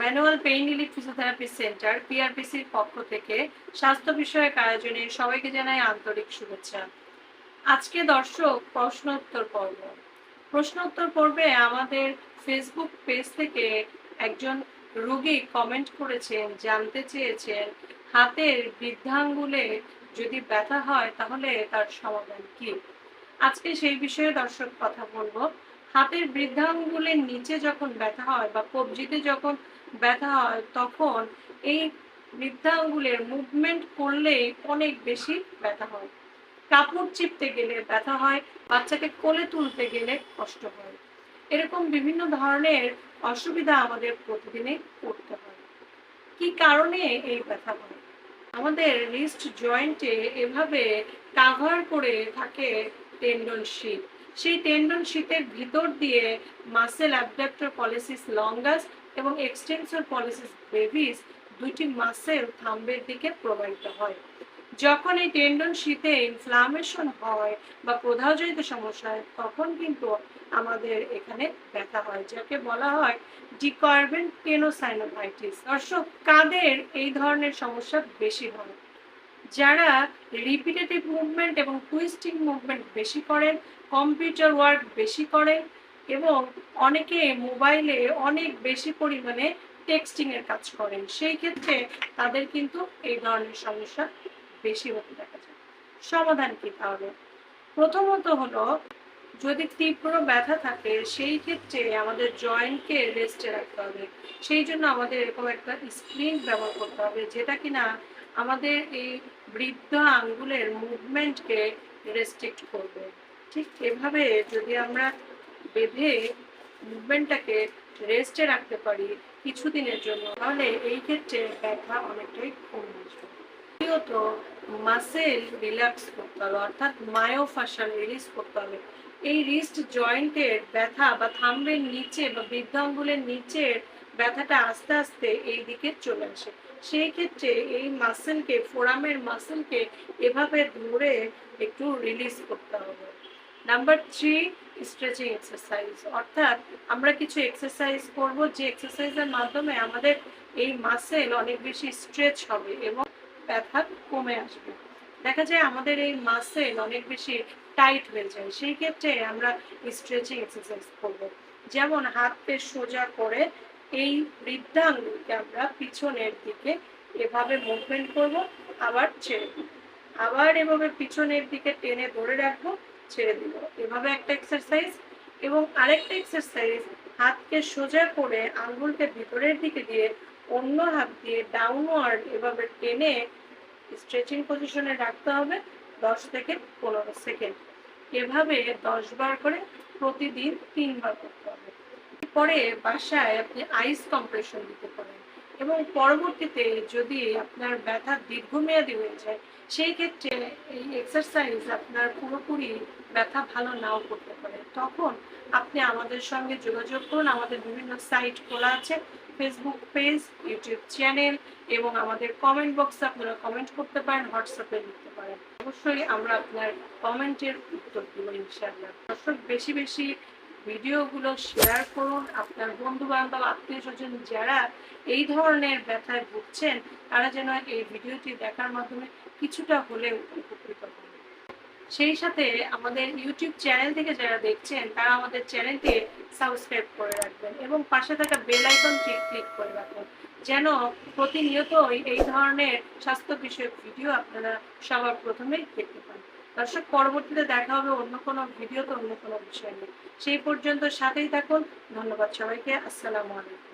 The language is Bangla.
Manual pain relief physiotherapy centre, পিআরপিসির পক্ষ থেকে স্বাস্থ্য বিষয়ক আয়োজনে সবাইকে জানাই আন্তরিক শুভেচ্ছা। আজকে দর্শক প্রশ্ন উত্তর পর্ব। প্রশ্ন উত্তর পর্বে আমাদের ফেসবুক পেজ থেকে একজন রোগী কমেন্ট করেছেন, জানতে চেয়েছেন, হাতের বৃদ্ধাঙ্গুলে যদি ব্যথা হয় তাহলে তার সমাধান কি? আজকে সেই বিষয়ে দর্শক কথা বলব। হাতের বৃদ্ধাঙ্গুলের নিচে যখন ব্যথা হয় বা কবজিতে যখন ব্যথা হয়, তখন এই বৃদ্ধাঙ্গুলের মুভমেন্ট করলে অনেক বেশি ব্যথা হয়। কাপড় চিপতে গেলে ব্যথা হয়, বাচ্চাকে কোলে তুলতে গেলে কষ্ট হয়। এরকম বিভিন্ন ধরনের অসুবিধা আমাদের প্রতিদিনে পড়তে হয়। কি কারণে এই ব্যথা হয়? আমাদের রিস্ট জয়েন্টে এভাবে কাভার করে থাকে টেন্ডন শীট সেই টেন্ডন শীতের ভিতর দিয়ে মাসেল অ্যাবডাক্টর পলিসিস লঙ্গাস এবং এক্সটেন্সর পলিসিস বেবিস দুইটি মাসেল থাম্বের দিকে প্রবাহিত হয়। যখন এই টেন্ডন শীতে ইনফ্লামেশন হয় বা প্রধাজনিত সমস্যা হয়, তখন কিন্তু আমাদের এখানে ব্যথা হয়, যাকে বলা হয় ডিকার্বেন টেনোসাইনোভাইটিস দর্শক, কাদের এই ধরনের সমস্যা বেশি হয়? যারা রিপিটেটিভ মুভমেন্ট এবং টুইস্টিং মুভমেন্ট বেশি করেন কম্পিউটার ওয়ার্ক বেশি করেন এবং অনেকে মোবাইলে অনেক বেশি পরিমাণে টেক্সটিংয়ের কাজ করেন, সেই ক্ষেত্রে তাদের কিন্তু এই ধরনের সমস্যা বেশি হতে দেখা যায়। সমাধান কি তাহলে? প্রথমত হলো যদি তীব্র ব্যথা থাকে, সেই ক্ষেত্রে আমাদের জয়েন্টকে রেস্টে রাখতে হবে। সেই জন্য আমাদের এরকম একটা স্ক্রিন ব্যবহার করতে হবে, যেটা কিনা আমাদের এই বৃদ্ধ আঙ্গুলের মুভমেন্টকে রেস্ট্রিক্ট করবে। ঠিক এভাবে যদি আমরা বেঁধে মুভমেন্টটাকে রেস্টে রাখতে পারি কিছুদিনের জন্য, তাহলে এই ক্ষেত্রে ব্যথা অনেকটাই কমে মাসেল রিল্যাক্স করতে হবে, অর্থাৎ মায়োফাশাল রিলিজ করতে হবে। এই রিস্ট জয়েন্টের ব্যথা বা থাম্বের নিচে বা বৃদ্ধাঙ্গুলের নিচের ব্যথাটা আস্তে আস্তে এই দিকে চলে আসে। সেই ক্ষেত্রে এই মাসেলকে ফোরামের মাসেলকে এভাবে ধরে একটু রিলিজ করতে হবে। নাম্বার থ্রি স্ট্রেচিং এক্সারসাইজ অর্থাৎ আমরা কিছু এক্সারসাইজ করব, যে এক্সারসাইজের মাধ্যমে আমাদের এই মাসেল অনেক বেশি স্ট্রেচ হবে এবং ব্যথা কমে আসবে। দেখা যায় আমাদের এই মাসেল অনেক বেশি টাইট হয়ে যায়। সেই ক্ষেত্রে আমরা স্ট্রেচিং এক্সারসাইজ করব। যেমন হাতকে সোজা করে এই বৃদ্ধাঙ্গুলকে আমরা পিছনের দিকে এভাবে মুভমেন্ট করব, আবার ছেড়ে দিব। আবার এভাবে পিছনের দিকে টেনে ধরে রাখব, ছেড়ে দিব। এভাবে একটা এক্সারসাইজ এবং আরেকটা এক্সারসাইজ হাতকে সোজা করে আঙ্গুলকে ভিতরের দিকে দিয়ে অন্য হাত দিয়ে ডাউনওয়ার্ড এভাবে টেনে স্ট্রেচিং পজিশনে রাখতে হবে দশ থেকে পনেরো সেকেন্ড। এভাবে দশ বার করে প্রতিদিন তিনবার করতে হবে। পরে বাসায় আপনি আইস কম্প্রেশন দিতে পারেন এবং পরবর্তীতে যদি আপনার ব্যথা দীর্ঘমেয়াদী হয়ে যায়, সেই ক্ষেত্রে এই এক্সারসাইজ আপনার পুরোপুরি ব্যথা ভালো নাও করতে পারে। তখন আপনি আমাদের সঙ্গে যোগাযোগ করুন। আমাদের বিভিন্ন সাইট খোলা আছে ফেসবুক পেজ ইউটিউব চ্যানেল এবং আমাদের কমেন্ট বক্সে আপনারা কমেন্ট করতে পারেন হোয়াটসঅ্যাপে লিখতে পারেন। অবশ্যই আমরা আপনার কমেন্টের উত্তর দেব ইনশাআল্লাহ। দর্শক, বেশি বেশি ভিডিওগুলো শেয়ার করুন। আপনার বন্ধু বান্ধব আত্মীয় স্বজন যারা এই ধরনের ব্যথায় ভুগছেন, তারা যেন এই ভিডিওটি দেখার মাধ্যমে কিছুটা হলেও উপকৃত সেই সাথে আমাদের ইউটিউব চ্যানেল থেকে যারা দেখছেন, তারা আমাদের চ্যানেলটি সাবস্ক্রাইব করে রাখবেন এবং পাশে থাকা বেল আইকনটি ক্লিক করে রাখবেন যেন প্রতিনিয়তই এই ধরনের স্বাস্থ্য বিষয়ক ভিডিও আপনারা সবার প্রথমেই দেখতে পান। দর্শক, পরবর্তীতে দেখা হবে অন্য কোনো ভিডিওতে অন্য কোনো বিষয় নিয়ে। সেই পর্যন্ত সাথেই থাকুন। ধন্যবাদ সবাইকে। আসসালামু আলাইকুম।